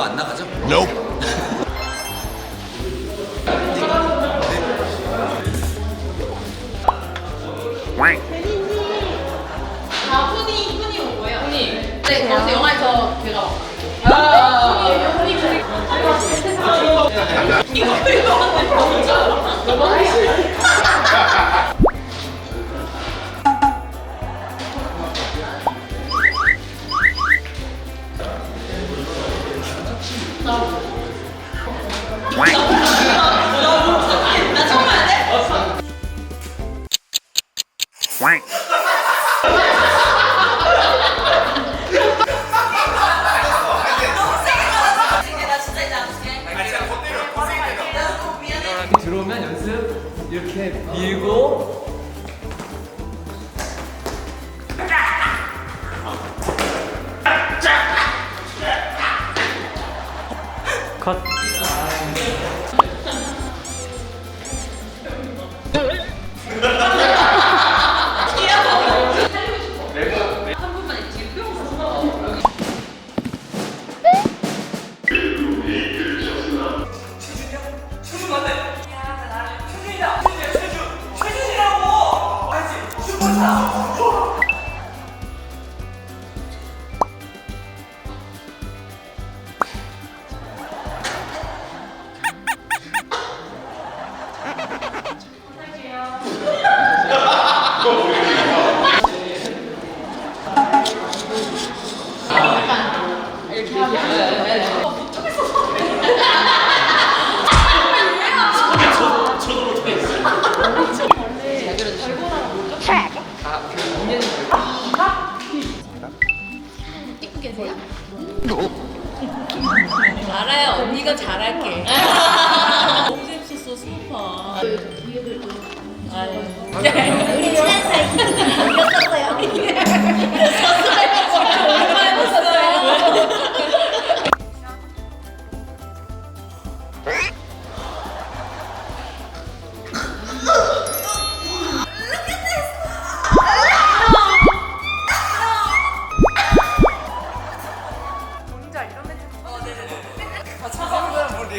이거 안 나가죠? No. 네, 영화에서 제가 아, 이거, 이거, 이거. 너무 들어오면 연습 이렇게 밀고. 컷 언니가 잘할게. 너무 재밌었어, 스노파. 아유. 친한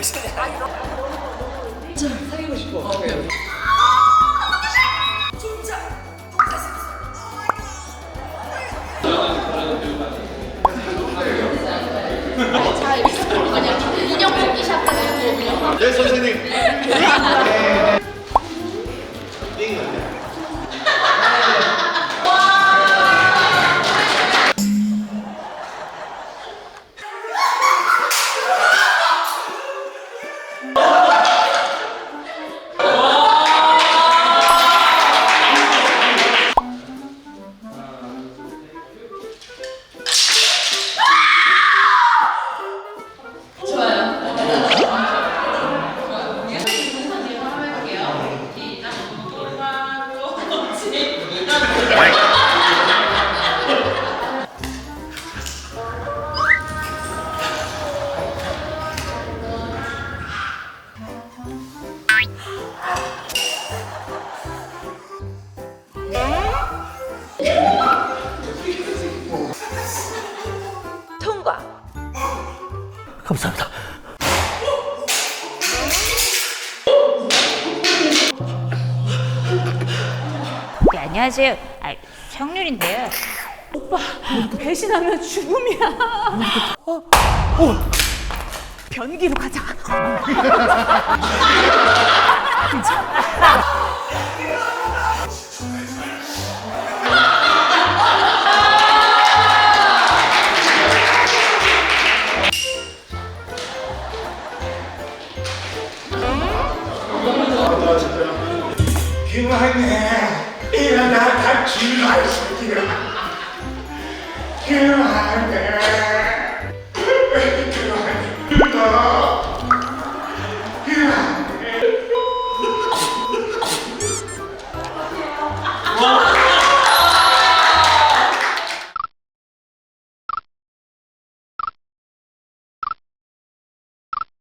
자, 이거 그냥 인형 뽑기 샷 해가지고 네 선생님. 안녕하세요. 아, 성률인데요. 배신하면 죽음이야. 변기로 가자. 그만해. 일어나 다 죽어 이 새끼야. 그만.